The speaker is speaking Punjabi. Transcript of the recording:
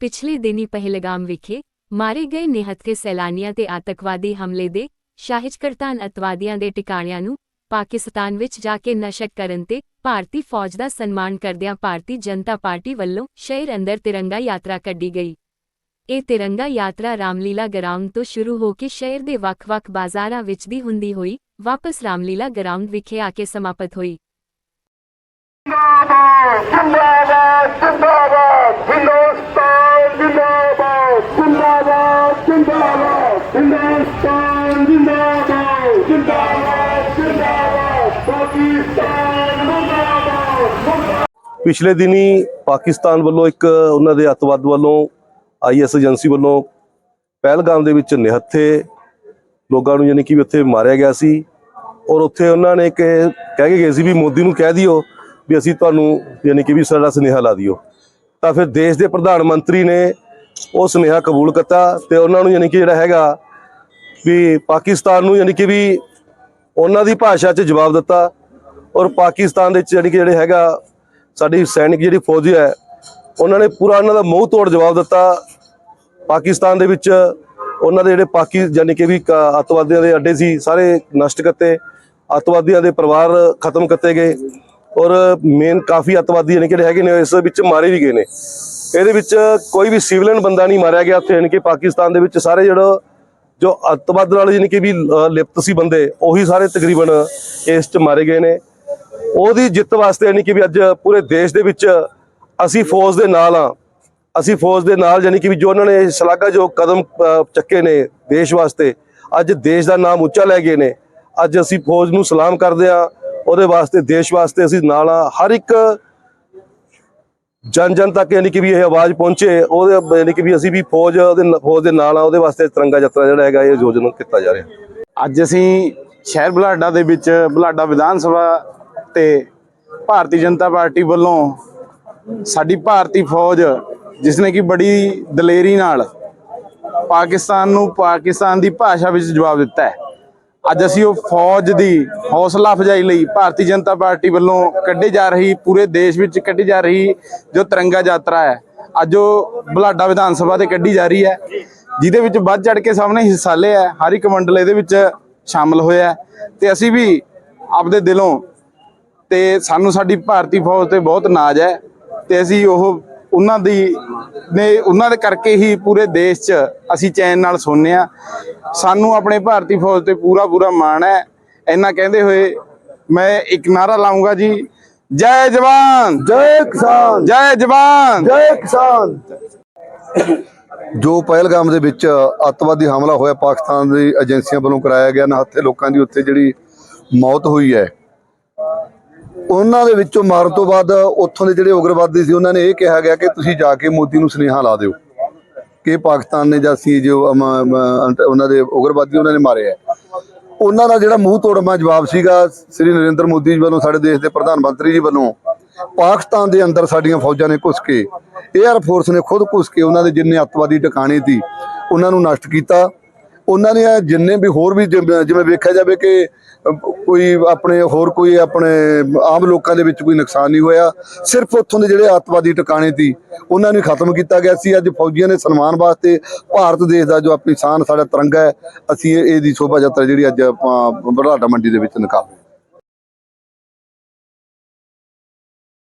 ਪਿਛਲੇ ਦਿਨੀ ਪਹਿਲਗਾਮ ਵਿਖੇ ਮਾਰੇ ਗਏ ਨਿਹੱਥੇ ਸੈਲਾਨੀਆਂ ਤੇ ਆਤੰਕਵਾਦੀ ਹਮਲੇ ਦੇ ਸ਼ਾਹਿਜਕਰਤਾਨ ਅਤਵਾਦੀਆਂ ਦੇ ਟਿਕਾਣਿਆਂ ਨੂੰ ਪਾਕਿਸਤਾਨ ਵਿੱਚ ਜਾ ਕੇ ਨਸ਼ਕ ਕਰਨ ਤੇ ਭਾਰਤੀ ਫੌਜ ਦਾ ਸਨਮਾਨ ਕਰਦਿਆਂ ਭਾਰਤੀ ਜਨਤਾ ਪਾਰਟੀ ਵੱਲੋਂ ਸ਼ਹਿਰ ਅੰਦਰ ਤਿਰੰਗਾ ਯਾਤਰਾ ਕੱਢੀ ਗਈ। ਇਹ ਤਿਰੰਗਾ ਯਾਤਰਾ ਰਾਮਲੀਲਾ ਗਰਾਊਂਡ ਤੋਂ ਸ਼ੁਰੂ ਹੋ ਕੇ ਸ਼ਹਿਰ ਦੇ ਵੱਖ-ਵੱਖ ਬਾਜ਼ਾਰਾਂ ਵਿੱਚ ਦੀ ਹੁੰਦੀ ਹੋਈ ਵਾਪਸ ਰਾਮਲੀਲਾ ਗਰਾਊਂਡ ਵਿਖੇ ਆ ਕੇ ਸਮਾਪਤ ਹੋਈ। ਜਿੰਦਾਬਾਦ ਜਿੰਦਾਬਾਦ ਹਿੰਦੁਸਤਾਨ ਪਿਛਲੇ ਦਿਨੀ ਪਾਕਿਸਤਾਨ ਵੱਲੋਂ ਇੱਕ ਉਹਨਾਂ ਦੇ ਅੱਤਵਾਦ ਵੱਲੋਂ ਆਈਐਸ ਏਜੰਸੀ ਵੱਲੋਂ ਪਹਿਲਗਾਮ ਦੇ ਵਿੱਚ ਨਿਹੱਥੇ ਲੋਕਾਂ ਨੂੰ ਯਾਨੀ ਕਿ ਉੱਥੇ ਮਾਰਿਆ ਗਿਆ ਸੀ ਔਰ ਉੱਥੇ ਉਹਨਾਂ ਨੇ ਕਿ ਕਹਿ ਕੇ ਗਏ ਸੀ ਵੀ ਮੋਦੀ ਨੂੰ ਕਹਿ ਦਿਓ ਵੀ ਅਸੀਂ ਤੁਹਾਨੂੰ ਯਾਨੀ ਕਿ ਵੀ ਸਾਡਾ ਸੁਨੇਹਾ ਲਾ ਦਿਓ। ਤਾਂ ਫਿਰ ਦੇਸ਼ ਦੇ ਪ੍ਰਧਾਨ ਮੰਤਰੀ ਨੇ ਉਹ ਸੁਨੇਹਾ ਕਬੂਲ ਕੀਤਾ ਤੇ ਉਹਨਾਂ ਨੂੰ ਯਾਨੀ ਕਿ ਜਿਹੜਾ ਹੈਗਾ ਵੀ ਪਾਕਿਸਤਾਨ ਨੂੰ ਯਾਨੀ ਕਿ ਵੀ ਉਹਨਾਂ ਦੀ ਭਾਸ਼ਾ 'ਚ ਜਵਾਬ ਦਿੱਤਾ ਔਰ ਪਾਕਿਸਤਾਨ ਦੇ ਵਿੱਚ ਜਿਹੜੀ ਕਿ ਜਿਹੜੇ ਹੈਗਾ ਸਾਡੀ ਸੈਨਿਕ ਜਿਹੜੀ ਫੌਜ ਹੈ, ਉਹਨਾਂ ਨੇ ਪੂਰਾ ਉਹਨਾਂ ਦਾ ਮੂੰਹ ਤੋੜ ਜਵਾਬ ਦਿੱਤਾ। ਪਾਕਿਸਤਾਨ ਦੇ ਵਿੱਚ ਉਹਨਾਂ ਦੇ ਜਿਹੜੇ ਪਾਕੀ ਯਾਨੀ ਕਿ ਵੀ ਕ- ਅੱਤਵਾਦੀਆਂ ਦੇ ਅੱਡੇ ਸੀ, ਸਾਰੇ ਨਸ਼ਟ ਕੀਤੇ, ਅੱਤਵਾਦੀਆਂ ਦੇ ਪਰਿਵਾਰ ਖਤਮ ਕੀਤੇ ਗਏ ਔਰ ਮੇਨ ਕਾਫੀ ਅੱਤਵਾਦੀ ਯਾਨੀ ਕਿ ਜਿਹੜੇ ਹੈਗੇ ਨੇ, ਇਸ ਵਿੱਚ ਮਾਰੇ ਵੀ ਗਏ ਨੇ। ਇਹਦੇ ਵਿੱਚ ਕੋਈ ਵੀ ਸਿਵਲਨ ਬੰਦਾ ਨਹੀਂ ਮਾਰਿਆ ਗਿਆ ਉੱਥੇ ਯਾਨੀ ਕਿ ਪਾਕਿਸਤਾਨ ਦੇ ਵਿੱਚ ਸਾਰੇ ਜਿਹੜਾ ਜੋ ਅੱਤਵਾਦ ਨਾਲ ਯਾਨੀ ਕਿ ਵੀ ਅ, ਲਿਪਤ ਸੀ ਬੰਦੇ ਉਹੀ ਸਾਰੇ ਤਕਰੀਬਨ ਇਸ ਚ ਮਾਰੇ ਗਏ ਨੇ। ਉਹਦੀ ਜਿੱਤ ਵਾਸਤੇ ਯਾਨੀ ਕਿ ਵੀ ਅੱਜ ਪੂਰੇ ਦੇਸ਼ ਦੇ ਵਿੱਚ ਅਸੀਂ ਫੌਜ ਦੇ ਨਾਲ ਆ ਅਸੀਂ ਫੌਜ ਦੇ ਨਾਲ ਯਾਨੀ ਕਿ ਵੀ ਜੋ ਉਹਨਾਂ ਨੇ ਸ਼ਲਾਘਾ ਜੋ ਕਦਮ ਚੱਕੇ ਨੇ ਦੇਸ਼ ਵਾਸਤੇ। ਅੱਜ ਦੇਸ਼ ਦਾ ਨਾਮ ਉੱਚਾ ਲੈ ਗਏ ਨੇ। ਅੱਜ ਅਸੀਂ ਫੌਜ ਨੂੰ ਸਲਾਮ ਕਰਦੇ ਆ ਉਹਦੇ ਵਾਸਤੇ ਦੇਸ਼ ਵਾਸਤੇ ਅਸੀਂ ਨਾਲ ਆ ਹਰ ਇੱਕ ਜਨ ਜਨ ਤੱਕ ਯਾਨੀ ਕਿ ਵੀ ਇਹ ਆਵਾਜ਼ ਪਹੁੰਚੇ, ਉਹਦੇ ਯਾਨੀ ਕਿ ਵੀ ਅਸੀਂ ਵੀ ਫੌਜ ਉਹਦੇ ਫੌਜ ਦੇ ਨਾਲ ਆ, ਉਹਦੇ ਵਾਸਤੇ ਤਿਰੰਗਾ ਯਾਤਰਾ ਜਿਹੜਾ ਹੈਗਾ ਇਹ ਯੋਜਨਾ ਕੀਤਾ ਜਾ ਰਿਹਾ। ਅੱਜ ਅਸੀਂ ਸ਼ਹਿਰ ਬਲਾਡਾ ਦੇ ਵਿੱਚ ਬਲਾਡਾ ਵਿਧਾਨ ਸਭਾ ਤੇ ਭਾਰਤੀ ਜਨਤਾ ਪਾਰਟੀ ਵੱਲੋਂ ਸਾਡੀ ਭਾਰਤੀ ਫੌਜ, ਜਿਸ ਨੇ ਕਿ ਬੜੀ ਦਲੇਰੀ ਨਾਲ ਪਾਕਿਸਤਾਨ ਨੂੰ ਪਾਕਿਸਤਾਨ ਦੀ ਭਾਸ਼ਾ ਵਿੱਚ ਜਵਾਬ ਦਿੱਤਾ ਹੈ। ਅੱਜ ਅਸੀਂ ਉਹ ਫੌਜ ਦੀ ਹੌਸਲਾ ਅਫਜ਼ਾਈ ਲਈ ਭਾਰਤੀ ਜਨਤਾ ਪਾਰਟੀ ਵੱਲੋਂ ਕੱਢੀ ਜਾ ਰਹੀ, ਪੂਰੇ ਦੇਸ਼ ਵਿੱਚ ਕੱਢੀ ਜਾ ਰਹੀ ਜੋ ਤਿਰੰਗਾ ਯਾਤਰਾ ਹੈ, ਅੱਜ ਉਹ ਬਲਾਡਾ ਵਿਧਾਨ ਸਭਾ ਤੇ ਕੱਢੀ ਜਾ ਰਹੀ ਹੈ, ਜਿਹਦੇ ਵਿੱਚ ਵੱਧ ਚੜ ਕੇ ਸਾਹਮਣੇ ਹਿੱਸਾ ਲਿਆ ਹਰ ਇੱਕ ਮੰਡਲ ਇਹਦੇ ਵਿੱਚ ਸ਼ਾਮਲ ਹੋਇਆ ਹੈ ਤੇ ਅਸੀਂ ਵੀ ਆਪਦੇ ਦਿਲੋਂ ਤੇ ਸਾਨੂੰ ਸਾਡੀ ਭਾਰਤੀ ਫੌਜ ਤੇ ਬਹੁਤ ਨਾਜ਼ ਹੈ ਤੇ ਅਸੀਂ ਉਹ ਉਹਨਾਂ ਦੀ ਨੇ ਉਹਨਾਂ ਦੇ ਕਰਕੇ ਹੀ ਪੂਰੇ ਦੇਸ਼ 'ਚ ਅਸੀਂ ਚੈਨ ਨਾਲ ਸੋਨੇ ਆ। ਸਾਨੂੰ ਆਪਣੇ ਭਾਰਤੀ ਫੌਜ ਤੇ ਪੂਰਾ ਪੂਰਾ ਮਾਣ ਹੈ। ਇੰਨਾ ਕਹਿੰਦੇ ਹੋਏ ਮੈਂ ਇੱਕ ਨਾਰਾ ਲਾਉਂਗਾ ਜੀ। ਜੈ ਜਵਾਨ! ਜੈ ਕਿਸਾਨ! ਜੈ ਜਵਾਨ! ਜੈ ਕਿਸਾਨ! ਜੋ ਪਹਿਲਗਾਮ ਦੇ ਵਿੱਚ ਅੱਤਵਾਦੀ ਹਮਲਾ ਹੋਇਆ ਪਾਕਿਸਤਾਨ ਦੀ ਏਜੰਸੀਆਂ ਵੱਲੋਂ ਕਰਾਇਆ ਗਿਆ ਨਾ ਹੱਥੇ ਲੋਕਾਂ ਦੀ ਉੱਥੇ ਜਿਹੜੀ ਮੌਤ ਹੋਈ ਹੈ ਉਹਨਾਂ ਦੇ ਵਿੱਚੋਂ ਮਾਰਨ ਤੋਂ ਬਾਅਦ ਉੱਥੋਂ ਦੇ ਜਿਹੜੇ ਉਗਰਵਾਦੀ ਸੀ, ਉਹਨਾਂ ਨੇ ਇਹ ਕਿਹਾ ਗਿਆ ਕਿ ਤੁਸੀਂ ਜਾ ਕੇ ਮੋਦੀ ਨੂੰ ਸੁਨੇਹਾ ਲਾ ਦਿਓ ਕਿ ਪਾਕਿਸਤਾਨ ਨੇ ਜਾਂ ਸੀ ਜੋ ਉਹਨਾਂ ਦੇ ਉਗਰਵਾਦੀ ਉਹਨਾਂ ਨੇ ਮਾਰੇ ਹੈ ਉਹਨਾਂ ਦਾ ਜਿਹੜਾ ਮੂੰਹ ਤੋੜਮਾ ਜਵਾਬ ਸੀਗਾ ਸ੍ਰੀ ਨਰਿੰਦਰ ਮੋਦੀ ਜੀ ਵੱਲੋਂ, ਸਾਡੇ ਦੇਸ਼ ਦੇ ਪ੍ਰਧਾਨ ਮੰਤਰੀ ਜੀ ਵੱਲੋਂ, ਪਾਕਿਸਤਾਨ ਦੇ ਅੰਦਰ ਸਾਡੀਆਂ ਫੌਜਾਂ ਨੇ ਘੁਸ ਕੇ 에ਅਰ ਫੋਰਸ ਨੇ ਖੁਦ ਘੁਸ ਕੇ ਉਹਨਾਂ ਦੇ ਜਿੰਨੇ ਅੱਤਵਾਦੀ ਟਿਕਾਣੇ ਸੀ, ਉਹਨਾਂ ਨੂੰ ਨਸ਼ਟ ਕੀਤਾ। ਉਹਨਾਂ ਨੇ ਜਿੰਨੇ ਵੀ ਹੋਰ ਵੀ ਜਿਵੇਂ ਜਿਵੇਂ ਵੇਖਿਆ ਜਾਵੇ ਕਿ ਕੋਈ ਆਪਣੇ ਹੋਰ ਕੋਈ ਆਪਣੇ ਆਮ ਲੋਕਾਂ ਦੇ ਵਿੱਚ ਕੋਈ ਨੁਕਸਾਨ ਨਹੀਂ ਹੋਇਆ, ਸਿਰਫ ਉੱਥੋਂ ਦੇ ਜਿਹੜੇ ਅੱਤਵਾਦੀ ਟਿਕਾਣੇ ਸੀ, ਉਹਨਾਂ ਨੂੰ ਖਤਮ ਕੀਤਾ ਗਿਆ ਸੀ। ਅੱਜ ਫੌਜੀਆਂ ਦੇ ਸਨਮਾਨ ਵਾਸਤੇ ਭਾਰਤ ਦੇਸ਼ ਦਾ ਜੋ ਆਪਣੀ ਸ਼ਾਨ, ਸਾਡਾ ਤਿਰੰਗਾ ਹੈ, ਅਸੀਂ ਇਹਦੀ ਸ਼ੋਭਾ ਯਾਤਰਾ ਜਿਹੜੀ ਅੱਜ ਆਪਾਂ ਬੜਾਡਾ ਮੰਡੀ ਦੇ ਵਿੱਚ ਨਿਕਾਲ